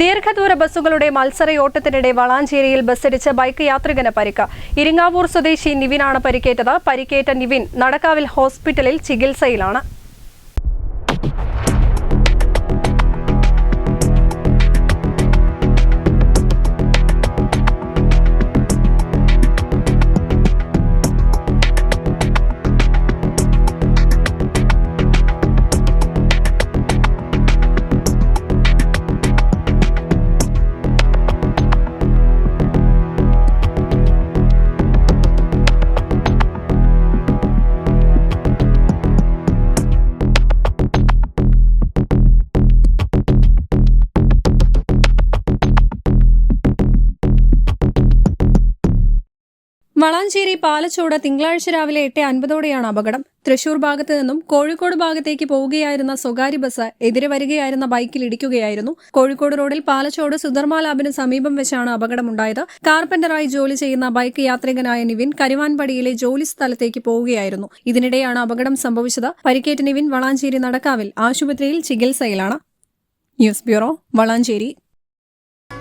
ദീർഘദൂര ബസ്സുകളുടെ മത്സരയോട്ടത്തിനിടെ വളാഞ്ചേരിയിൽ ബസ്സിടിച്ച് ബൈക്ക് യാത്രികന് പരിക്ക്. ഇരിങ്ങാവൂർ സ്വദേശി നിവിനാണ് പരിക്കേറ്റത്. പരിക്കേറ്റ നിവിൻ നടക്കാവിൽ ഹോസ്പിറ്റലിൽ ചികിത്സയിലാണ്. വളാഞ്ചേരി പാലച്ചോട് തിങ്കളാഴ്ച രാവിലെ എട്ട് അൻപതോടെയാണ് അപകടം. തൃശൂർ ഭാഗത്തു നിന്നും കോഴിക്കോട് ഭാഗത്തേക്ക് പോവുകയായിരുന്ന സ്വകാര്യ ബസ് എതിരെ വരികയായിരുന്ന ബൈക്കിൽ ഇടിക്കുകയായിരുന്നു. കോഴിക്കോട് റോഡിൽ പാലച്ചോട് സുധർമ്മ ലാബിന് സമീപം വെച്ചാണ് അപകടമുണ്ടായത്. കാർപ്പന്ററായി ജോലി ചെയ്യുന്ന ബൈക്ക് യാത്രികനായ നിവിൻ കരുവാൻപടിയിലെ ജോലി സ്ഥലത്തേക്ക് പോവുകയായിരുന്നു. ഇതിനിടെയാണ് അപകടം സംഭവിച്ചത്. പരിക്കേറ്റ നിവിൻ വളാഞ്ചേരി നടക്കാവിൽ ആശുപത്രിയിൽ ചികിത്സയിലാണ്. News bureau Valanchery.